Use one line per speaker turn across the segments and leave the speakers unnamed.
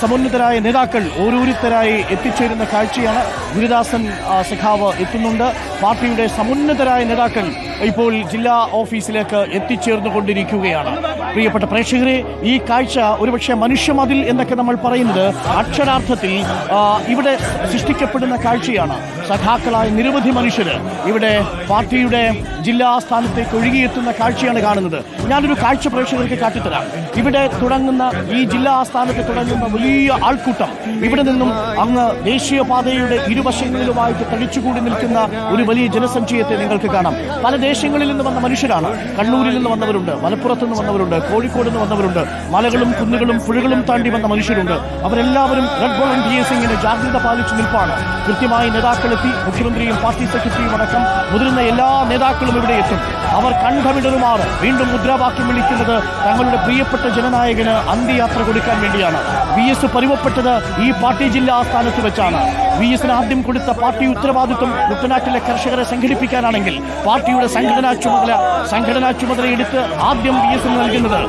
സമുന്നതരായ നേതാക്കൾ ഓരോരുത്തരായി എത്തിച്ചേരുന്ന കാഴ്ചയാണ് ഗുരുദാസൻ സഖാവ് എത്തുന്നുണ്ട്. പാർട്ടിയുടെ സമുന്നതരായ നേതാക്കൾ ഇപ്പോൾ ജില്ലാ ഓഫീസിലേക്ക് എത്തിച്ചേർന്നു കൊണ്ടിരിക്കുകയാണ് പ്രിയപ്പെട്ട പ്രേക്ഷകരെ ഈ കാഴ്ച ഒരുപക്ഷെ മനുഷ്യമതിൽ എന്നൊക്കെ നമ്മൾ പറയുന്നത് അക്ഷരാർത്ഥത്തിൽ ഇവിടെ സൃഷ്ടിക്കപ്പെടുന്ന കാഴ്ചയാണ്. സഖാക്കളായ നിരവധി മനുഷ്യർ ഇവിടെ പാർട്ടിയുടെ ജില്ലാ ആസ്ഥാനത്തേക്ക് ഒഴുകിയെത്തുന്ന കാഴ്ചയാണ് കാണുന്നത്. ഞാനൊരു കാഴ്ച പ്രേക്ഷകർക്ക് കാട്ടിത്തരാം. ഇവിടെ തുടങ്ങുന്ന ഈ ജില്ലാ ആസ്ഥാനത്ത് തുടങ്ങുന്ന വലിയ ആൾക്കൂട്ടം ഇവിടെ നിന്നും അങ്ങ് ദേശീയപാതയുടെ ഇരുവശങ്ങളിലുമായിട്ട് തടിച്ചുകൂടി നിൽക്കുന്ന ഒരു വലിയ ജനസഞ്ചയത്തെ നിങ്ങൾക്ക് കാണാം. പല ദേശങ്ങളിൽ നിന്ന് വന്ന മനുഷ്യരാണ്. കണ്ണൂരിൽ നിന്ന് വന്നവരുണ്ട് മലപ്പുറത്ത് നിന്ന് വന്നവരുണ്ട് കോഴിക്കോട് നിന്ന് വന്നവരുണ്ട്. മലകളും കുന്നുകളും പുഴകളും താണ്ടി വന്ന മനുഷ്യരുണ്ട്. അവരെല്ലാവരും റെഡ് വോളണ്ടിയേഴ്സ് ഇങ്ങനെ ജാഗ്രത പാലിച്ചു നിൽപ്പാണ്. കൃത്യമായി നേതാക്കളെത്തി മുഖ്യമന്ത്രിയും പാർട്ടി സെക്രട്ടറിയും അടക്കം മുതിർന്ന എല്ലാ നേതാക്കളും ഇവിടെ എത്തും. അവർ കണ്ഠമിടരുമാർ. വീണ്ടും മുദ്രാവാക്യം വിളിക്കുന്നത് തങ്ങളുടെ പ്രിയപ്പെട്ട ജനനായകന് അന്ത്യയാത്ര കൊടുക്കാൻ വേണ്ടിയാണ്. വി എസ് പരിവപ്പെട്ടത് ഈ പാർട്ടി ജില്ലാ ആസ്ഥാനത്ത് വെച്ചാണ്. വി എസിന് ആദ്യം കൊടുത്ത പാർട്ടി ഉത്തരവാദിത്വം കുട്ടനാട്ടിലെ കർഷകരെ സംഘടിപ്പിക്കാനാണെങ്കിൽ പാർട്ടിയുടെ സംഘടനാ ചുമതല സംഘടനാ ചുമതല എടുത്ത് ആദ്യം വി എസിന് നൽകുന്നത്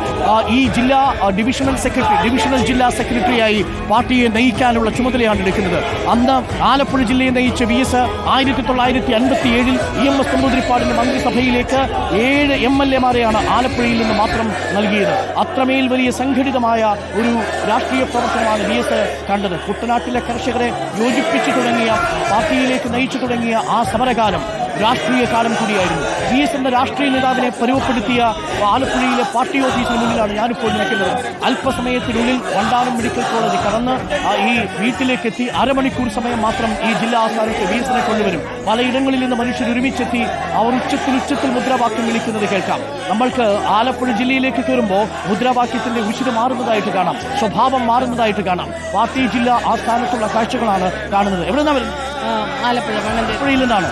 ഈ ജില്ലാ ഡിവിഷണൽ സെക്രട്ടറി ഡിവിഷണൽ ജില്ലാ സെക്രട്ടറിയായി പാർട്ടിയെ നയിക്കാനുള്ള ചുമതലയാണ് എടുക്കുന്നത്. അന്ന് ആലപ്പുഴ ജില്ലയെ നയിച്ച വി എസ് ആയിരത്തി തൊള്ളായിരത്തി അൻപത്തി ഏഴിൽ ഇ എം എസ് തമ്പൂതിരിപ്പാടിന്റെ മന്ത്രിസഭയിലേക്ക് ഏഴ് എം എൽ എമാരെയാണ് ആലപ്പുഴയിൽ നിന്ന് മാത്രം നൽകിയത്. അത്രമേൽ വലിയ സംഘടിതമായ ഒരു രാഷ്ട്രീയ പ്രവർത്തനമാണ് വി എസ് കണ്ടത്. കുട്ടനാട്ടിലെ കർഷകരെ യോജിപ്പിച്ചു തുടങ്ങിയ പാർട്ടിയിലേക്ക് നയിച്ചു തുടങ്ങിയ ആ സമരകാലം. രാഷ്ട്രീയ കാലം കൂടിയായിരുന്നു. വി എസ് എന്ന രാഷ്ട്രീയ നേതാവിനെ പരുവപ്പെടുത്തിയ ആലപ്പുഴയിലെ പാർട്ടി ഓഫീസിന് മുന്നിലാണ് ഞാനിപ്പോൾ നിൽക്കുന്നത്. അല്പസമയത്തിനുള്ളിൽ വണ്ടാനം മെഡിക്കൽ കോളേജ് കടന്ന് ഈ വീട്ടിലേക്ക് എത്തി അരമണിക്കൂർ സമയം മാത്രം ഈ ജില്ലാ ആസ്ഥാനത്ത് വി എസിനെ കൊണ്ടുവരും. പലയിടങ്ങളിൽ നിന്ന് മനുഷ്യർ ഒരുമിച്ചെത്തി അവർ ഉച്ചത്തിൽ ഉച്ചത്തിൽ മുദ്രാവാക്യം വിളിക്കുന്നത് കേൾക്കാം. നമ്മൾക്ക് ആലപ്പുഴ ജില്ലയിലേക്ക് കയറുമ്പോൾ മുദ്രാവാക്യത്തിന്റെ ഉച്ചത് മാറുന്നതായിട്ട് കാണാം. സ്വഭാവം മാറുന്നതായിട്ട് കാണാം. പാർട്ടി ജില്ലാ ആസ്ഥാനത്തുള്ള കാഴ്ചകളാണ് കാണുന്നത്. എവിടെ നിന്നാണ്
ആലപ്പുഴ
ആലപ്പുഴയിൽ നിന്നാണ്?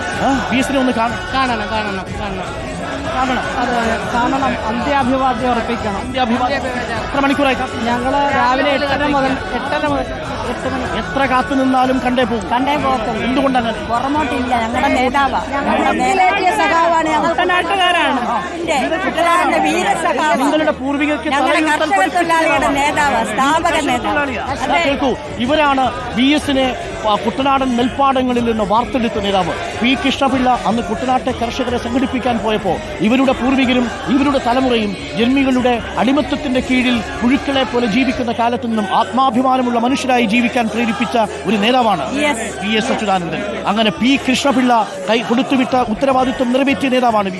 വി ഒന്ന് കാണാം
കാണണം കാണണം കാണണം.
കാണണം.
അതെ കാണണം. അന്ത്യാഭിവാദ്യം ഉറപ്പിക്കണം
എത്ര മണിക്കൂറായി?
ഞങ്ങൾ രാവിലെ എട്ടര മുതൽ എട്ടര. മുതൽ എട്ട് മണി.
എത്ര കാത്തു നിന്നാലും കണ്ടേ പോകും.
കണ്ടേ പോകത്തുള്ളൂ.
എന്തുകൊണ്ടങ്ങനെ?
പുറമോട്ടില്ല. ഞങ്ങളുടെ നേതാവാ. ഞങ്ങളുടെ സഖാവാണ്. ഞങ്ങൾ കുട്ടനാടിന്റെ വീരസഖാവ്
നിങ്ങളുടെ പൂർവികർക്ക്
നേതാവ്. സ്ഥാപക നേതാവ്.
കേൾക്കൂ. ഇവരാണ് ബി എസിനെ കുട്ടനാടൻ നെൽപ്പാടങ്ങളിൽ നിന്ന് വാർത്തെടുത്ത നേതാവ് പി കൃഷ്ണപിള്ള അന്ന് കുട്ടനാട്ടെ കർഷകരെ സംഘടിപ്പിക്കാൻ പോയപ്പോൾ ഇവരുടെ പൂർവികരും ഇവരുടെ തലമുറയും ജന്മികളുടെ അടിമത്തത്തിന്റെ കീഴിൽ പുഴുക്കളെ പോലെ ജീവിക്കുന്ന കാലത്ത് നിന്നും ആത്മാഭിമാനമുള്ള മനുഷ്യരായി ജീവിക്കാൻ പ്രേരിപ്പിച്ച ഒരു നേതാവാണ്
Yes.
V S Achuthanandan. അങ്ങനെ പി കൃഷ്ണപിള്ള കൈ കൊടുത്തുവിട്ട ഉത്തരവാദിത്വം നിറവേറ്റിയ നേതാവാണ്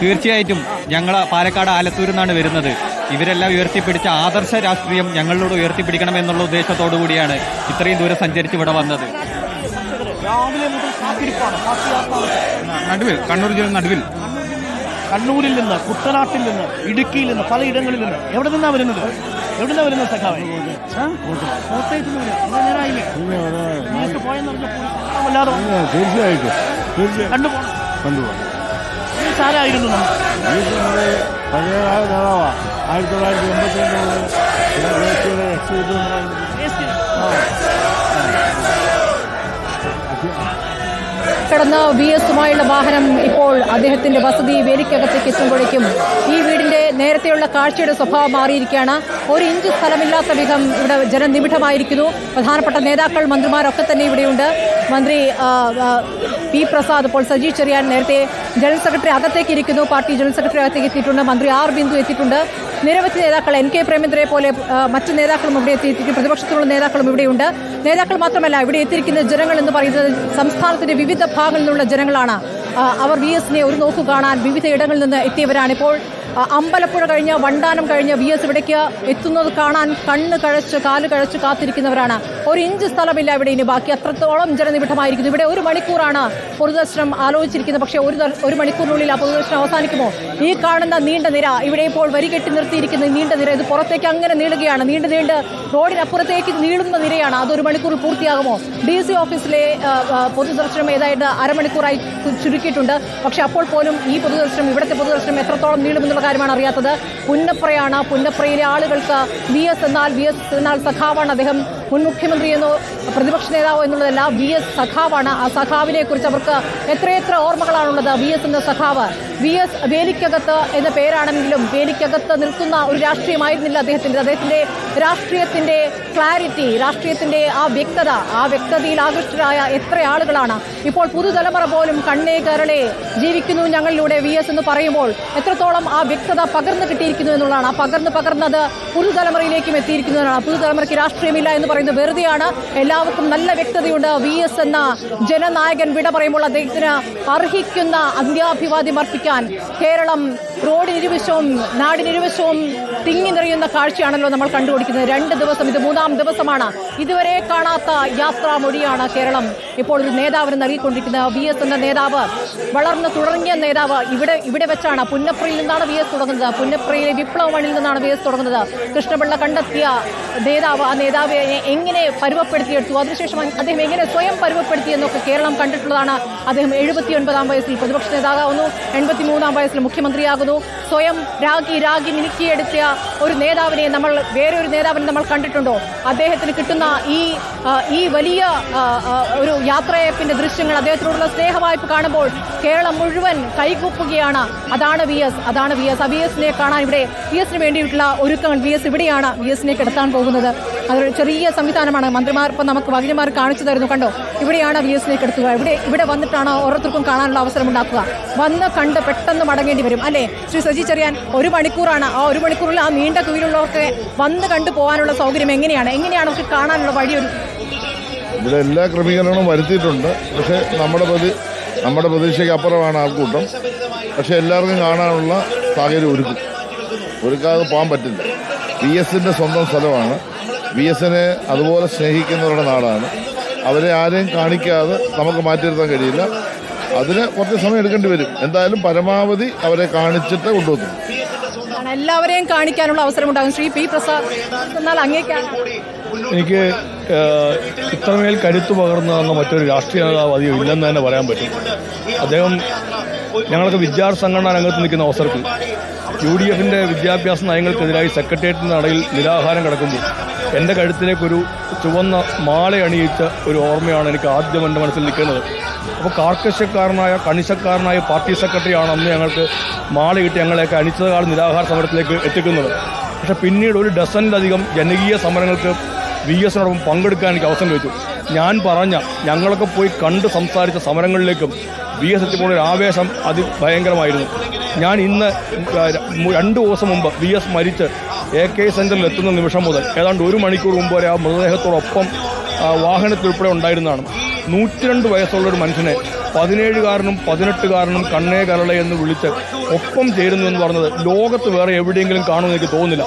തീർച്ചയായിട്ടും ഞങ്ങൾ പാലക്കാട് ആലത്തൂരിൽ നിന്നാണ് വരുന്നത്. ഇവരെല്ലാം ഉയർത്തിപ്പിടിച്ച ആദർശ രാഷ്ട്രീയം ഞങ്ങളിലൂടെ ഉയർത്തിപ്പിടിക്കണം എന്നുള്ള ഉദ്ദേശത്തോടു കൂടിയാണ് ഇത്രയും ദൂരം സഞ്ചരിച്ച് ഇവിടെ വന്നത്.
രാവിലെ മുതൽ കാത്തിരിപ്പാണ്.
നടുവിൽ കണ്ണൂർ ജില്ല നടുവിൽ.
കണ്ണൂരിൽ നിന്ന് കുട്ടനാട്ടിൽ നിന്ന് ഇടുക്കിയിൽ നിന്ന് പലയിടങ്ങളിൽ നിന്ന്. എവിടെ നിന്നാ വരുന്നത്? എവിടെ നിന്നാ വരുന്നത് സഖാവേ?
തീർച്ചയായിട്ടും.
തീർച്ചയായിട്ടും.
കണ്ടുപോകാം
ഈ ആരായിരുന്നു? നമ്മൾ
ഈ
കടന്ന വി എസുമായുള്ള വാഹനം ഇപ്പോൾ അദ്ദേഹത്തിന്റെ വസതി വേലിക്കകത്തേക്ക് എത്തുമ്പോഴേക്കും ഈ വീടിന്റെ നേരത്തെയുള്ള കാഴ്ചയുടെ സ്വഭാവം മാറിയിരിക്കുകയാണ്. ഒരു ഇഞ്ച് സ്ഥലമില്ലാത്ത വിധം ഇവിടെ ജനനിബിഡമായിരിക്കുന്നു. പ്രധാനപ്പെട്ട നേതാക്കൾ മന്ത്രിമാരൊക്കെ തന്നെ ഇവിടെയുണ്ട്. മന്ത്രി പി പ്രസാദ് ഇപ്പോൾ സജി ചെറിയാൻ നേരത്തെ ജനറൽ സെക്രട്ടറി അകത്തേക്ക് ഇരിക്കുന്നു. പാർട്ടി ജനറൽ സെക്രട്ടറി അകത്തേക്ക് എത്തിയിട്ടുണ്ട്. മന്ത്രി ആർ ബിന്ദു എത്തിയിട്ടുണ്ട്. നിരവധി നേതാക്കൾ എൻ കെ പ്രേമേന്ദ്രയെ പോലെ മറ്റ് നേതാക്കളും ഇവിടെ എത്തിയിരിക്കും പ്രതിപക്ഷത്തിലുള്ള നേതാക്കളും ഇവിടെയുണ്ട്. നേതാക്കൾ മാത്രമല്ല ഇവിടെ എത്തിയിരിക്കുന്ന ജനങ്ങൾ എന്ന് പറയുന്നത് സംസ്ഥാനത്തിന്റെ വിവിധ ഭാഗങ്ങളിൽ നിന്നുള്ള ജനങ്ങളാണ്. അവർ വി എസിനെ ഒരു നോക്കു കാണാൻ വിവിധ ഇടങ്ങളിൽ നിന്ന് എത്തിയവരാണ് ഇപ്പോൾ അമ്പലപ്പുഴ കഴിഞ്ഞ് വണ്ടാനം കഴിഞ്ഞ് വി എസ് ഇവിടേക്ക് എത്തുന്നത് കാണാൻ കണ്ണ് കഴച്ച് കാൽ കഴച്ച് കാത്തിരിക്കുന്നവരാണ്. ഒരു ഇഞ്ച് സ്ഥലമില്ല ഇവിടെ ഇനി ബാക്കി. അത്രത്തോളം ജനനിബിഡമായിരിക്കുന്നു. ഇവിടെ ഒരു മണിക്കൂറാണ് പൊതുദർശനം ആലോചിച്ചിരിക്കുന്നത്. പക്ഷേ ഒരു ഒരു മണിക്കൂറിനുള്ളിൽ ആ പൊതുദർശനം അവസാനിക്കുമോ? ഈ കാണുന്ന നീണ്ട നിര ഇവിടെ ഇപ്പോൾ വരികെട്ടി നിർത്തിയിരിക്കുന്ന നീണ്ട നിര ഇത് പുറത്തേക്ക് അങ്ങനെ നീളുകയാണ്. നീണ്ട് നീണ്ട് റോഡിനപ്പുറത്തേക്ക് നീളുന്ന നിരയാണ്. അതൊരു മണിക്കൂർ പൂർത്തിയാകുമോ? ഡി സി ഓഫീസിലെ പൊതുദർശനം ഏതായിട്ട് അരമണിക്കൂറായി ചുരുക്കിയിട്ടുണ്ട്. പക്ഷേ അപ്പോൾ പോലും ഈ പൊതുദർശനം ഇവിടുത്തെ പൊതുദർശനം എത്രത്തോളം നീളുമെന്നുള്ള കാര്യമാണ് അറിയാത്തത്. പുന്നപ്രയാണ് പുന്നപ്രയിലെ ആളുകൾക്ക് വി എസ് എന്നാൽ വി എസ് എന്നാൽ സഖാവാണ് അദ്ദേഹം മുൻ മുഖ്യമന്ത്രി എന്നോ പ്രതിപക്ഷ നേതാവോ എന്നുള്ളതല്ല വി എസ് സഖാവാണ്. ആ സഖാവിനെ കുറിച്ച് അവർക്ക് എത്രയെത്ര ഓർമ്മകളാണുള്ളത്? വി എസ് എന്ന സഖാവ്. വി എസ് വേലിക്കകത്ത് എന്ന പേരാണെങ്കിലും വേലിക്കകത്ത് നിൽക്കുന്ന ഒരു രാഷ്ട്രീയമായിരുന്നില്ല അദ്ദേഹത്തിന്റെ. അദ്ദേഹത്തിന്റെ രാഷ്ട്രീയത്തിന്റെ ക്ലാരിറ്റി രാഷ്ട്രീയത്തിന്റെ ആ വ്യക്തത ആ വ്യക്തതയിൽ ആകൃഷ്ടരായ എത്ര ആളുകളാണ്. ഇപ്പോൾ പുതുതലമുറ പോലും കണ്ണേ കരളെ ജീവിക്കുന്നു ഞങ്ങളിലൂടെ വി എസ് എന്ന് പറയുമ്പോൾ എത്രത്തോളം ആ വ്യക്തത പകർന്നു കിട്ടിയിരിക്കുന്നു എന്നുള്ളതാണ്. ആ പകർന്ന് പകർന്നത് പുതുതലമുറയിലേക്കും എത്തിയിരിക്കുന്നതാണ്. പുതുതലമുറയ്ക്ക് രാഷ്ട്രീയമില്ല എന്ന് പറയുന്നത് വെറുതെയാണ്. എല്ലാവർക്കും നല്ല വ്യക്തതയുണ്ട്. വി എസ് എന്ന ജനനായകൻ വിട പറയുമ്പോൾ അദ്ദേഹത്തിന് അർഹിക്കുന്ന അന്ത്യാഭിവാദ്യം അർപ്പിക്കാൻ കേരളം റോഡിനിരുവശവും നാടിനിരുവശവും തിങ്ങി നിറയുന്ന കാഴ്ചയാണല്ലോ നമ്മൾ കണ്ടുപിടിക്കുന്നത്. രണ്ട് ദിവസം ഇത് മൂന്നാം ദിവസമാണ്. ഇതുവരെ കാണാത്ത യാത്രാ മൊഴിയാണ് കേരളം. ഇപ്പോൾ ഒരു നേതാവിന് നൽകിക്കൊണ്ടിരിക്കുന്നത് വി എസ് എന്ന നേതാവ് വളർന്നു തുടങ്ങിയ നേതാവ് ഇവിടെ ഇവിടെ വെച്ചാണ്. പുന്നപ്രയിൽ നിന്നാണ് വി എസ് തുടങ്ങുന്നത്. പുന്നപ്രയിലെ വിപ്ലവ മണിയിൽ നിന്നാണ് വി എസ് തുടങ്ങുന്നത്. കൃഷ്ണപിള്ള കണ്ടെത്തിയ നേതാവ് ആ നേതാവിനെ എങ്ങനെ പരുവപ്പെടുത്തിയെടുത്തു? അതിനുശേഷം അദ്ദേഹം എങ്ങനെ സ്വയം പരുവപ്പെടുത്തിയെന്നൊക്കെ കേരളം കണ്ടിട്ടുള്ളതാണ്. അദ്ദേഹം എഴുപത്തി ഒൻപതാം വയസ്സിൽ പ്രതിപക്ഷ നേതാവാകുന്നു. എൺപത്തി മൂന്നാം വയസ്സിൽ മുഖ്യമന്ത്രിയാകുന്നു. സ്വയം രാഗി രാഗി മിനുക്കിയെടുത്തിയ ഒരു നേതാവിനെ നമ്മൾ വേറെ ഒരു നേതാവിനെ നമ്മൾ കണ്ടിട്ടുണ്ടോ? അദ്ദേഹത്തിന് കിട്ടുന്ന ഈ ഈ വലിയ ഒരു യാത്രയപ്പിന്റെ ദൃശ്യങ്ങൾ അദ്ദേഹത്തിനോടുള്ള സ്നേഹവായ്പ കാണുമ്പോൾ കേരളം മുഴുവൻ കൈകൂപ്പുകയാണ്. അതാണ് വി എസ് അതാണ് വി എസ് ആ വി എസിനെ കാണാൻ ഇവിടെ വി എസിന് വേണ്ടിയിട്ടുള്ള ഒരുക്കങ്ങൾ വി എസ് ഇവിടെയാണ് വി എസിനെ കിടത്താൻ പോകുന്നത്. അതൊരു ചെറിയ സംവിധാനമാണ്. മന്ത്രിമാർ ഇപ്പം നമുക്ക് വകഞ്ഞമാർ കാണിച്ചു തരുന്നു. കണ്ടോ? ഇവിടെയാണ് വി എസിനെ കിടത്തുക ഇവിടെ ഇവിടെ വന്നിട്ടാണ് ഓരോരുത്തർക്കും കാണാനുള്ള അവസരം ഉണ്ടാക്കുക വന്ന് കണ്ട് പെട്ടെന്ന് മടങ്ങേണ്ടി വരും. അല്ലേ? ശ്രീ സജി ചെറിയാൻ ഒരു മണിക്കൂറാണ്. ആ ഒരു മണിക്കൂറിൽ ആ നീണ്ട ക്യൂയിലുള്ളവർക്ക് വന്ന് കണ്ടു പോകാനുള്ള സൗകര്യം എങ്ങനെയാണ്? എങ്ങനെയാണ് അവർക്ക് കാണാനുള്ള വഴിയൊരു
ഇവിടെ എല്ലാ ക്രമീകരണവും വരുത്തിയിട്ടുണ്ട്. പക്ഷേ നമ്മുടെ പ്രതി നമ്മുടെ പ്രതീക്ഷയ്ക്ക് അപ്പുറമാണ് കൂട്ടം. പക്ഷേ എല്ലാവർക്കും കാണാനുള്ള സാഹചര്യം ഒരുക്കും. ഒരുക്കാതെ പോകാൻ പറ്റില്ല. വി എസിന്റെ സ്വന്തം സ്ഥലമാണ്. വി എസിനെ അതുപോലെ സ്നേഹിക്കുന്നവരുടെ നാടാണ്. അവരെ ആരെയും കാണിക്കാതെ നമുക്ക് മാറ്റിയിരുത്താൻ കഴിയില്ല. അതിന് കുറച്ച് സമയം എടുക്കേണ്ടി വരും. എന്തായാലും പരമാവധി അവരെ കാണിച്ചിട്ട് കൊണ്ടുവന്നു.
ആണ് എല്ലാവരെയും കാണിക്കാനുള്ള അവസരം ഉണ്ടാകും ശ്രീ പി പ്രസാദ് എന്നാൽ അങ്ങേക്കാണ്
എനിക്ക് ഇത്രമേൽ കരുത്തു പകർന്നു തന്ന മറ്റൊരു രാഷ്ട്രീയ നേതാവ് അധികം ഇല്ലെന്ന് തന്നെ പറയാൻ പറ്റും. അദ്ദേഹം ഞങ്ങൾക്ക് വിദ്യാർത്ഥി സംഘടനാ രംഗത്ത് നിൽക്കുന്ന അവസരത്തിൽ യു ഡി എഫിന്റെ വിദ്യാഭ്യാസ നയങ്ങൾക്കെതിരായി സെക്രട്ടേറിയറ്റിന് നടയിൽ നിരാഹാരം കിടക്കുമ്പോൾ എന്റെ കഴുത്തിലേക്കൊരു ചുവന്ന മാല അണിയിച്ച ഒരു ഓർമ്മയാണ് എനിക്ക് ആദ്യം എന്റെ മനസ്സിൽ നിൽക്കുന്നത്. അപ്പോൾ കാർക്കശ്യക്കാരനായ കണിശക്കാരനായ പാർട്ടി സെക്രട്ടറിയാണ് അന്ന് ഞങ്ങൾക്ക് മാല കിട്ടി ഞങ്ങളെയൊക്കെ അനിശ്ചിതകാല നിരാഹാര സമരത്തിലേക്ക് എത്തിക്കുന്നത്. പക്ഷെ പിന്നീട് ഒരു ഡസനിലധികം ജനകീയ സമരങ്ങൾക്ക് വി എസിനോടൊപ്പം പങ്കെടുക്കാൻ എനിക്ക് അവസരം ലഭിച്ചു. ഞാൻ പറഞ്ഞ ഞങ്ങളൊക്കെ പോയി കണ്ട് സംസാരിച്ച സമരങ്ങളിലേക്കും വി എസ് എത്തിപ്പോൾ ഒരു ആവേശം അതിഭയങ്കരമായിരുന്നു ഞാൻ ഇന്ന് രണ്ട് ദിവസം മുമ്പ് വി എസ് മരിച്ച് എ കെ സെന്ററിൽ എത്തുന്ന നിമിഷം മുതൽ ഏതാണ്ട് ഒരു മണിക്കൂർ മുമ്പ് വരെ ആ മൃതദേഹത്തോടൊപ്പം വാഹനത്തിലുൾപ്പെടെ ഉണ്ടായിരുന്നതാണ്. നൂറ്റിരണ്ട് വയസ്സുള്ള ഒരു മനുഷ്യനെ പതിനേഴുകാരനും പതിനെട്ടുകാരനും കണ്ണേ കരളെ എന്ന് വിളിച്ച് ഒപ്പം ചേരുന്നു എന്ന് പറഞ്ഞത് ലോകത്ത് വേറെ എവിടെയെങ്കിലും കാണുമെന്ന് എനിക്ക് തോന്നുന്നില്ല.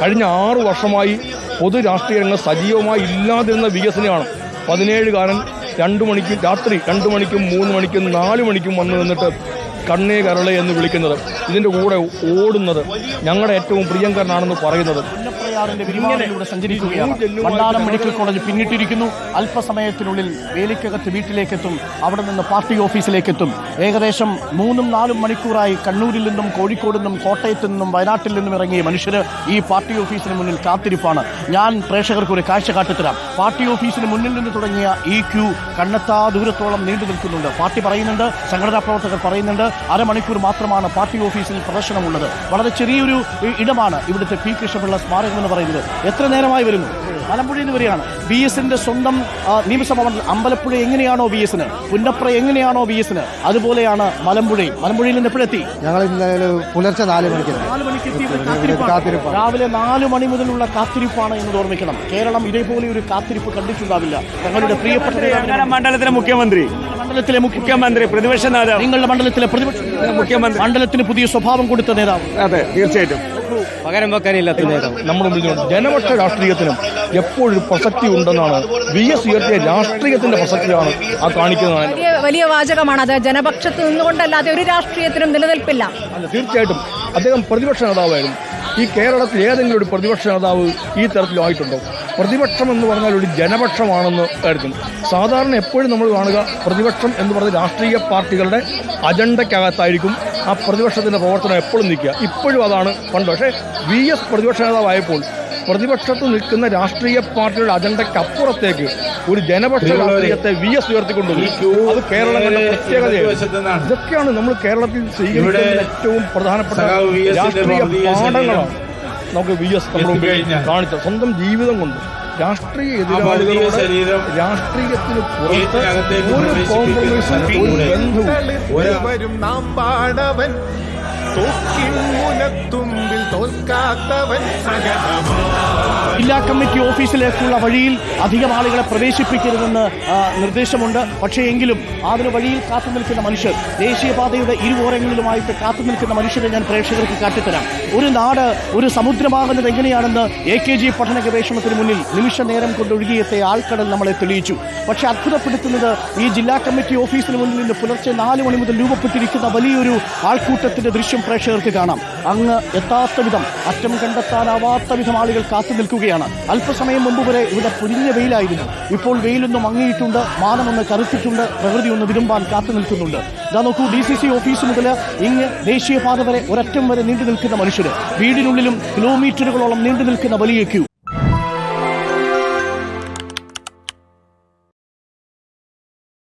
കഴിഞ്ഞ ആറു വർഷമായി പൊതു രാഷ്ട്രീയ രംഗം സജീവമായി ഇല്ലാതിരുന്ന വികസനമാണ്. പതിനേഴുകാരൻ രണ്ടു മണിക്കും രാത്രി രണ്ടു മണിക്കും മൂന്ന് മണിക്കും നാല് മണിക്കും വന്നു നിന്നിട്ട് കണ്ണേ കരളെ എന്ന് വിളിക്കുന്നത് ഇതിന്റെ കൂടെ ഓടുന്നത് ഞങ്ങളുടെ ഏറ്റവും പ്രിയങ്കരനാണെന്ന് പറയുന്നത്.
സഞ്ചരിക്കുകയാണ്. വണ്ടാനം മെഡിക്കൽ കോളേജ് പിന്നിട്ടിരിക്കുന്നു. അല്പസമയത്തിനുള്ളിൽ വേലിക്കകത്ത് വീട്ടിലേക്കെത്തും അവിടെ നിന്ന് പാർട്ടി ഓഫീസിലേക്കെത്തും. ഏകദേശം മൂന്നും നാലും മണിക്കൂറായി കണ്ണൂരിൽ നിന്നും കോഴിക്കോട് നിന്നും കോട്ടയത്തു നിന്നും വയനാട്ടിൽ നിന്നും ഇറങ്ങിയ മനുഷ്യര് ഈ പാർട്ടി ഓഫീസിന് മുന്നിൽ കാത്തിരിപ്പാണ്. ഞാൻ പ്രേക്ഷകർക്ക് ഒരു കാഴ്ച കാട്ടിത്തരാം പാർട്ടി ഓഫീസിന് മുന്നിൽ നിന്ന് തുടങ്ങിയ ഈ ക്യൂ കണ്ണെത്താ ദൂരത്തോളം നീണ്ടു നിൽക്കുന്നുണ്ട്. പാർട്ടി പറയുന്നുണ്ട് സംഘടനാ പ്രവർത്തകർ പറയുന്നുണ്ട് അരമണിക്കൂർ മാത്രമാണ് പാർട്ടി ഓഫീസിൽ പ്രദർശനമുള്ളത്. വളരെ ചെറിയൊരു ഇടമാണ് ഇവിടുത്തെ പി കൃഷ്ണപിള്ള സ്മാരകം എന്ന് പറയുന്നത്. എത്ര നേരമായി വരുന്നു? മലമ്പുഴയിൽ നിന്ന് വരികയാണ്. ബി എസിന്റെ സ്വന്തം നിയമസഭാ മണ്ഡലം അമ്പലപ്പുഴ എങ്ങനെയാണോ ബി എസിന് പുന്നപ്ര എങ്ങനെയാണോ ബി എസിന് അതുപോലെയാണ് മലമ്പുഴയും മലമ്പുഴയിൽ നിന്ന് എപ്പോഴെത്തി?
ഞങ്ങൾ ഇന്നലെ പുലർച്ചെ നാല് മണിക്ക്.
നാല് മണിക്ക്. രാവിലെ നാല് മണി മുതലുള്ള കാത്തിരിപ്പാണ് എന്ന് ഓർമ്മിക്കണം. കേരളം ഇതേപോലെ ഒരു കാത്തിരിപ്പ് കണ്ടിട്ടുണ്ടാവില്ല. ഞങ്ങളുടെ പ്രിയപ്പെട്ട
മണ്ഡലത്തിലെ മുഖ്യമന്ത്രി.
മണ്ഡലത്തിലെ
മുഖ്യമന്ത്രി പ്രതിപക്ഷ നേതാവ്.
നിങ്ങളുടെ മണ്ഡലത്തിലെ പ്രതിപക്ഷ
മുഖ്യമന്ത്രി.
മണ്ഡലത്തിന് പുതിയ സ്വഭാവം കൊടുത്ത നേതാവ്.
അതെ തീർച്ചയായിട്ടും.
പകരം വെക്കാനില്ലാത്ത നേതാവ്
നമ്മുടെ മുമ്പിൽ ജനപക്ഷ രാഷ്ട്രീയത്തിനും എപ്പോഴും പ്രസക്തി ഉണ്ടെന്നാണ് വി എസ് ഉയർത്തിയ രാഷ്ട്രീയത്തിന്റെ പ്രസക്തിയാണ് ആ കാണിക്കുന്നത്
വലിയ വലിയ വാചകമാണ് അത്. ജനപക്ഷത്ത് നിന്നുകൊണ്ടല്ലാതെ ഒരു രാഷ്ട്രീയത്തിനും നിലനിൽപ്പില്ല.
അല്ല തീർച്ചയായിട്ടും അദ്ദേഹം പ്രതിപക്ഷ നേതാവായിരുന്നു. ഈ കേരളത്തിൽ ഏതെങ്കിലും ഒരു പ്രതിപക്ഷ നേതാവ് ഈ തരത്തിലായിട്ടുണ്ടോ പ്രതിപക്ഷം എന്ന് പറഞ്ഞാൽ ഒരു ജനപക്ഷമാണെന്ന് കരുതും സാധാരണ എപ്പോഴും നമ്മൾ കാണുക പ്രതിപക്ഷം എന്ന് പറഞ്ഞ രാഷ്ട്രീയ പാർട്ടികളുടെ അജണ്ടയ്ക്കകത്തായിരിക്കും ആ പ്രതിപക്ഷത്തിന്റെ പ്രവർത്തനം എപ്പോഴും നിൽക്കുക. ഇപ്പോഴും അതാണ് പണ്ട്. പക്ഷേ വി എസ് പ്രതിപക്ഷ നേതാവായപ്പോൾ പ്രതിപക്ഷത്ത് നിൽക്കുന്ന രാഷ്ട്രീയ പാർട്ടിയുടെ അജണ്ടയ്ക്കപ്പുറത്തേക്ക് ഒരു ജനപക്ഷ രാഷ്ട്രീയത്തെ വി എസ് ഉയർത്തിക്കൊണ്ടു അത് കേരളം കണ്ട പ്രത്യേകതയാണ്. ഇതൊക്കെയാണ് നമ്മൾ കേരളത്തിൽ സ്വീകരിക്കുന്ന ഏറ്റവും പ്രധാനപ്പെട്ട രാഷ്ട്രീയ പാഠങ്ങളാണ്. നമുക്ക് വി എസ് നമ്മൾ കാണിച്ച. സ്വന്തം ജീവിതം കൊണ്ട് രാഷ്ട്രീയ എതിരാളികളോട് രാഷ്ട്രീയത്തിന് പുറത്ത് ഒരു കോംപ്രമൈസും ഒരു ബന്ധവും
നാം പാടവൻ.
ജില്ലാ കമ്മിറ്റി ഓഫീസിലേക്കുള്ള വഴിയിൽ അധികം ആളുകളെ പ്രവേശിപ്പിക്കരുതെന്ന് നിർദ്ദേശമുണ്ട്. പക്ഷേ എങ്കിലും അതിന് വഴിയിൽ കാത്തു നിൽക്കുന്ന മനുഷ്യർ ദേശീയപാതയുടെ ഇരുപോരങ്ങളിലുമായിട്ട് കാത്തു നിൽക്കുന്ന മനുഷ്യരെ ഞാൻ പ്രേക്ഷകർക്ക് കാട്ടിത്തരാം. ഒരു നാട് ഒരു സമുദ്രമാകുന്നത് എങ്ങനെയാണെന്ന് എ കെ ജി പഠന ഗവേഷണത്തിന് മുന്നിൽ നിമിഷ നേരം കൊണ്ട് ആൾക്കടൽ നമ്മളെ തെളിയിച്ചു. പക്ഷെ അത്ഭുതപ്പെടുത്തുന്നത് ഈ ജില്ലാ കമ്മിറ്റി ഓഫീസിന് മുന്നിൽ നിന്ന് പുലർച്ചെ നാല് മണി മുതൽ രൂപപ്പെട്ടിരിക്കുന്ന വലിയൊരു ആൾക്കൂട്ടത്തിന്റെ ദൃശ്യം പ്രേക്ഷകർക്ക് കാണാം. അങ്ങ് എത്താത്ത വിധം അറ്റം കണ്ടെത്താനാവാത്ത വിധം ആളുകൾ കാത്തു നിൽക്കുകയാണ്. അല്പസമയം മുമ്പ് വരെ ഇവിടെ പൊരിഞ്ഞ വെയിലായിരുന്നു. ഇപ്പോൾ വെയിലൊന്ന് മങ്ങിയിട്ടുണ്ട് മാനമൊന്ന് കറുത്തിട്ടുണ്ട് പ്രകൃതി ഒന്ന് വിരുമ്പാൻ കാത്തു നിൽക്കുന്നുണ്ട്. ഇതാ നോക്കൂ ഡി സി സി ഓഫീസ് മുതൽ ഇങ്ങ് ദേശീയപാത വരെ ഒരറ്റം വരെ നീണ്ടു നിൽക്കുന്ന മനുഷ്യർ വീടിനുള്ളിലും കിലോമീറ്ററുകളോളം നീണ്ടു നിൽക്കുന്ന വലിയ ക്യൂ